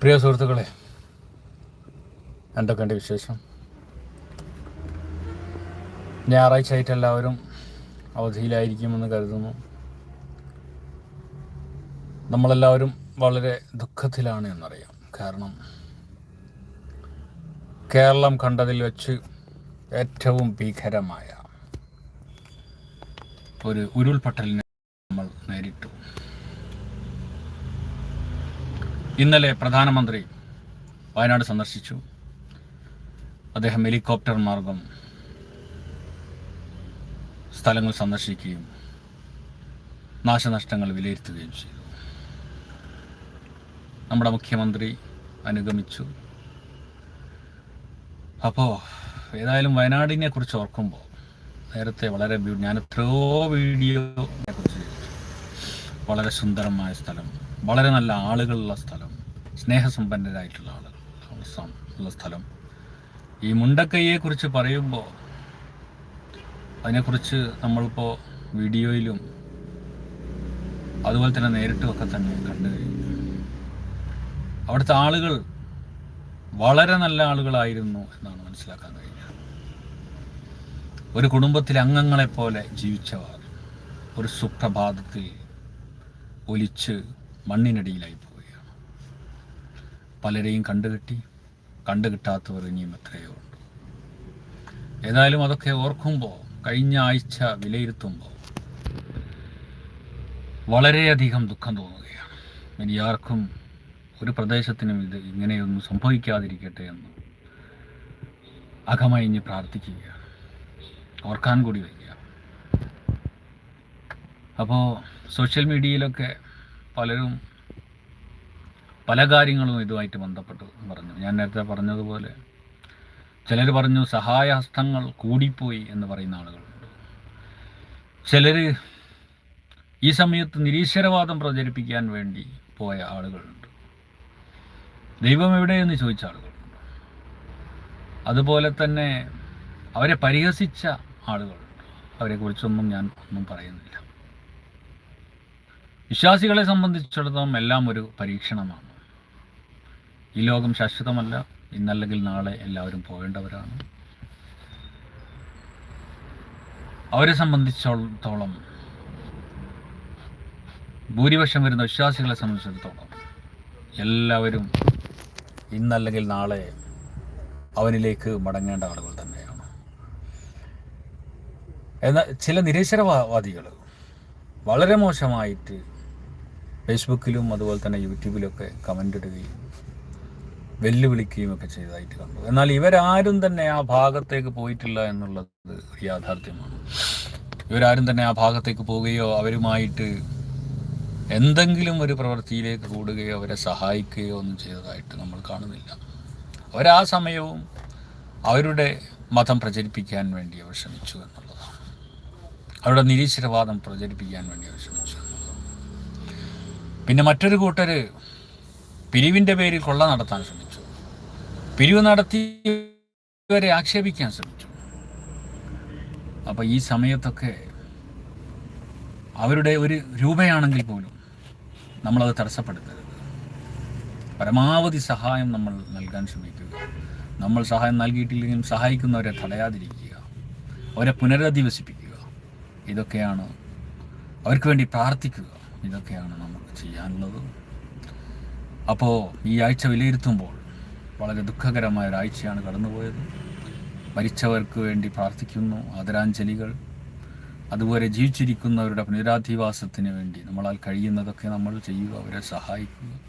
പ്രിയ സുഹൃത്തുക്കളെ എന്തൊക്കെയുണ്ട് വിശേഷം? ഞായറാഴ്ച ആയിട്ട് എല്ലാവരും അവധിയിലായിരിക്കുമെന്ന് കരുതുന്നു. നമ്മളെല്ലാവരും വളരെ ദുഃഖത്തിലാണ് എന്നറിയാം. കാരണം കേരളം കണ്ടതിൽ വെച്ച് ഏറ്റവും ഭീകരമായ ഒരു ഉരുൾപൊട്ടലിനെ നമ്മൾ നേരിട്ടു ഇന്നലെ പ്രധാനമന്ത്രി വയനാട് സന്ദർശിച്ചു. അദ്ദേഹം ഹെലികോപ്റ്റർ മാർഗം സ്ഥലങ്ങൾ സന്ദർശിക്കുകയും നാശനഷ്ടങ്ങൾ വിലയിരുത്തുകയും ചെയ്തു. നമ്മുടെ മുഖ്യമന്ത്രി അനുഗമിച്ചു. അപ്പോൾ ഏതായാലും വയനാടിനെ കുറിച്ച് ഓർക്കുമ്പോൾ നേരത്തെ വളരെ ഞാൻ എത്രയോ വീഡിയോ വളരെ സുന്ദരമായ സ്ഥലം. വളരെ നല്ല ആളുകളുള്ള സ്ഥലം സ്നേഹസമ്പന്നരായിട്ടുള്ള ആളുകൾ ഉള്ള സ്ഥലം. ഈ മുണ്ടക്കൈയെക്കുറിച്ച് പറയുമ്പോൾ അതിനെക്കുറിച്ച് നമ്മളിപ്പോൾ വീഡിയോയിലും അതുപോലെ തന്നെ നേരിട്ടുമൊക്കെ തന്നെ കണ്ടു കഴിഞ്ഞു. അവിടുത്തെ ആളുകൾ വളരെ നല്ല ആളുകളായിരുന്നു എന്നാണ് മനസ്സിലാക്കാൻ കഴിഞ്ഞത്. ഒരു കുടുംബത്തിലെ അംഗങ്ങളെപ്പോലെ ജീവിച്ചവർ ഒരു സുപ്രഭാതത്തിൽ ഒലിച്ച് മണ്ണിനടിയിലായി പോവുകയാണ് പലരെയും കണ്ടുകിട്ടി കണ്ടുകിട്ടാത്തവർ ഇനിയും എത്രയോ ഉണ്ട്. ഏതായാലും അതൊക്കെ ഓർക്കുമ്പോൾ കഴിഞ്ഞ ആഴ്ച വിലയിരുത്തുമ്പോൾ വളരെയധികം ദുഃഖം തോന്നുകയാണ്. ഇനി ആർക്കും ഒരു പ്രദേശത്തിനും ഇത് ഇങ്ങനെയൊന്നും സംഭവിക്കാതിരിക്കട്ടെ എന്ന് അകമയിഞ്ഞ് പ്രാർത്ഥിക്കുകയാണ്. ഓർക്കാൻ കൂടി വയ്ക്കുക അപ്പോൾ സോഷ്യൽ മീഡിയയിലൊക്കെ പലരും പല കാര്യങ്ങളും ഇതുമായിട്ട് ബന്ധപ്പെട്ട് പറഞ്ഞു. ഞാൻ നേരത്തെ പറഞ്ഞതുപോലെ ചിലർ പറഞ്ഞു സഹായഹസ്തങ്ങൾ കൂടിപ്പോയി എന്ന് പറയുന്ന ആളുകളുണ്ട്. ചിലർ ഈ സമയത്ത് നിരീശ്വരവാദം പ്രചരിപ്പിക്കാൻ വേണ്ടി പോയ ആളുകളുണ്ട്. ദൈവം എവിടെയെന്ന് ചോദിച്ച ആളുകളുണ്ട്. അതുപോലെ തന്നെ അവരെ പരിഹസിച്ച ആളുകളുണ്ട്. അവരെക്കുറിച്ചൊന്നും ഞാൻ ഒന്നും പറയുന്നില്ല. വിശ്വാസികളെ സംബന്ധിച്ചിടത്തോളം എല്ലാം ഒരു പരീക്ഷണമാണ്. ഈ ലോകം ശാശ്വതമല്ല. ഇന്നല്ലെങ്കിൽ നാളെ എല്ലാവരും പോകേണ്ടവരാണ്. അവരെ സംബന്ധിച്ചിടത്തോളം ഭൂരിപക്ഷം വരുന്ന വിശ്വാസികളെ സംബന്ധിച്ചിടത്തോളം എല്ലാവരും ഇന്നല്ലെങ്കിൽ നാളെ അവനിലേക്ക് മടങ്ങേണ്ട ആളുകൾ തന്നെയാണ്. എന്നാൽ ചില നിരീശ്വരവാദികൾ വളരെ മോശമായിട്ട് ഫേസ്ബുക്കിലും അതുപോലെ തന്നെ യൂട്യൂബിലൊക്കെ കമന്റ് ഇടുകയും വെല്ലുവിളിക്കുകയും ഒക്കെ ചെയ്തതായിട്ട് കണ്ടു. എന്നാൽ ഇവരാരും തന്നെ ആ ഭാഗത്തേക്ക് പോയിട്ടില്ല എന്നുള്ളത് യാഥാർത്ഥ്യമാണ്. ഇവരാരും തന്നെ ആ ഭാഗത്തേക്ക് പോവുകയോ അവരുമായിട്ട് എന്തെങ്കിലും ഒരു പ്രവൃത്തിയിലേക്ക് കൂടുകയോ അവരെ സഹായിക്കുകയോ ഒന്നും ചെയ്തതായിട്ട് നമ്മൾ കാണുന്നില്ല. അവരാ സമയവും അവരുടെ മതം പ്രചരിപ്പിക്കാൻ വേണ്ടി അവർ ശ്രമിച്ചു എന്നുള്ളതാണ്. അവരുടെ നിരീശ്വരവാദം പ്രചരിപ്പിക്കാൻ വേണ്ടി അവർ ശ്രമിച്ചു. പിന്നെ മറ്റൊരു കൂട്ടർ പിരിവിന്റെ പേരിൽ കൊള്ള നടത്താൻ ശ്രമിച്ചു. പിരിവ് നടത്തി വരെ ആക്ഷേപിക്കാൻ ശ്രമിച്ചു. അപ്പോൾ ഈ സമയത്തൊക്കെ അവരുടെ ഒരു രൂപയാണെങ്കിൽ പോലും നമ്മളത് തടസ്സപ്പെടുത്തരുത്. പരമാവധി സഹായം നമ്മൾ നൽകാൻ ശ്രമിക്കുക. നമ്മൾ സഹായം നൽകിയിട്ടില്ലെങ്കിലും സഹായിക്കുന്നവരെ തടയാതിരിക്കുക. അവരെ പുനരധിവസിപ്പിക്കുക. ഇതൊക്കെയാണ് അവർക്ക് വേണ്ടി പ്രാർത്ഥിക്കുക. ഇതൊക്കെയാണ് നമുക്ക് ചെയ്യാനുള്ളത്. അപ്പോൾ ഈ ആഴ്ച വിലയിരുത്തുമ്പോൾ വളരെ ദുഃഖകരമായ ഒരാഴ്ചയാണ് കടന്നുപോയത്. മരിച്ചവർക്ക് വേണ്ടി പ്രാർത്ഥിക്കുന്നു. ആദരാഞ്ജലികൾ. അതുപോലെ ജീവിച്ചിരിക്കുന്നവരുടെ പുനരാധിവാസത്തിന് വേണ്ടി നമ്മളാൽ കഴിയുന്നതൊക്കെ നമ്മൾ ചെയ്യുക അവരെ സഹായിക്കുക.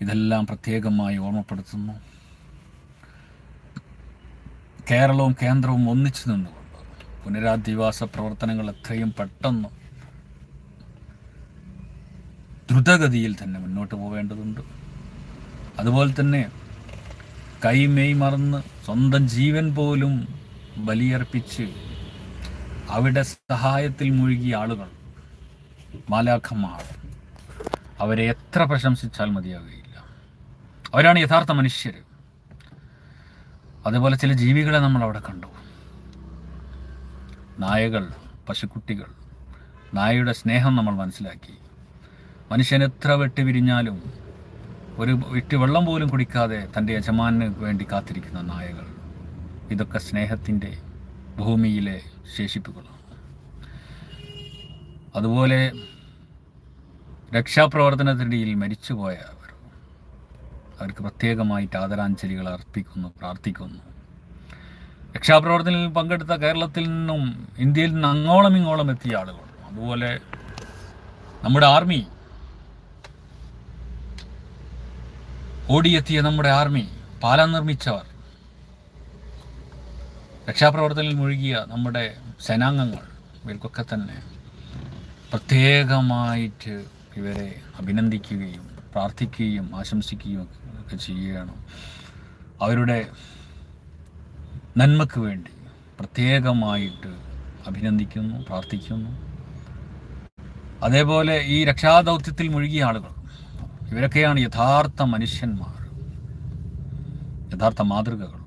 ഇതെല്ലാം പ്രത്യേകമായി ഓർമ്മപ്പെടുത്തുന്നു. കേരളവും കേന്ദ്രവും ഒന്നിച്ചു നിന്നുകൊണ്ട് പുനരാധിവാസ പ്രവർത്തനങ്ങൾ എത്രയും പെട്ടെന്ന് ദ്രുതഗതിയിൽ തന്നെ മുന്നോട്ട് പോവേണ്ടതുണ്ട്. അതുപോലെ തന്നെ കൈമേയ് മറന്ന് സ്വന്തം ജീവൻ പോലും ബലിയർപ്പിച്ച് അവിടെ സഹായത്തിൽ മുഴുകിയ ആളുകൾ മാലാഖമാർ. അവരെ എത്ര പ്രശംസിച്ചാൽ മതിയാവുകയില്ല. അവരാണ് യഥാർത്ഥ മനുഷ്യർ അതുപോലെ ചില ജീവികളെ നമ്മൾ അവിടെ കണ്ടു. നായകൾ പശുക്കുട്ടികൾ നായയുടെ സ്നേഹം നമ്മൾ മനസ്സിലാക്കി. മനുഷ്യൻ എത്ര വെട്ടി വിരിഞ്ഞാലും ഒരു വിട്ടി വെള്ളം പോലും കുടിക്കാതെ തന്റെ യജമാനന് വേണ്ടി കാത്തിരിക്കുന്ന നായകൾ ഇതൊക്കെ സ്നേഹത്തിന്റെ ഭൂമിയിലെ ശേഷിപ്പുകളാണ്. അതുപോലെ രക്ഷാപ്രവർത്തനത്തിനിടയിൽ മരിച്ചുപോയവർ അവർക്ക് പ്രത്യേകമായിട്ട് ആദരാഞ്ജലികൾ അർപ്പിക്കുന്നു പ്രാർത്ഥിക്കുന്നു. രക്ഷാപ്രവർത്തനത്തിൽ പങ്കെടുത്ത കേരളത്തിൽ നിന്നും ഇന്ത്യയിൽ നിന്ന് അങ്ങോളം ഇങ്ങോളം എത്തിയ ആളുകൾ. അതുപോലെ നമ്മുടെ ആർമി ഓടിയെത്തിയ നമ്മുടെ ആർമി പാലം നിർമ്മിച്ചവർ. രക്ഷാപ്രവർത്തനത്തിൽ മുഴുകിയ നമ്മുടെ സേനാംഗങ്ങൾ ഇവർക്കൊക്കെ തന്നെ പ്രത്യേകമായിട്ട് ഇവരെ അഭിനന്ദിക്കുകയും പ്രാർത്ഥിക്കുകയും ആശംസിക്കുകയും ഒക്കെ ചെയ്യുകയാണ്. അവരുടെ നന്മക്ക് വേണ്ടി പ്രത്യേകമായിട്ട് അഭിനന്ദിക്കുന്നു പ്രാർത്ഥിക്കുന്നു. അതേപോലെ ഈ രക്ഷാദൗത്യത്തിൽ മുഴുകിയ ആളുകൾ ഇവരൊക്കെയാണ് യഥാർത്ഥ മനുഷ്യന്മാർ. യഥാർത്ഥ മാതൃകകൾ.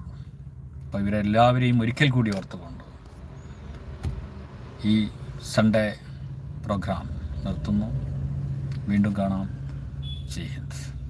അപ്പോൾ ഇവരെല്ലാവരെയും ഒരിക്കൽ കൂടി ഓർത്തുകൊണ്ട് ഈ സൺഡേ പ്രോഗ്രാം നിർത്തുന്നു. വീണ്ടും കാണാം. ജയ്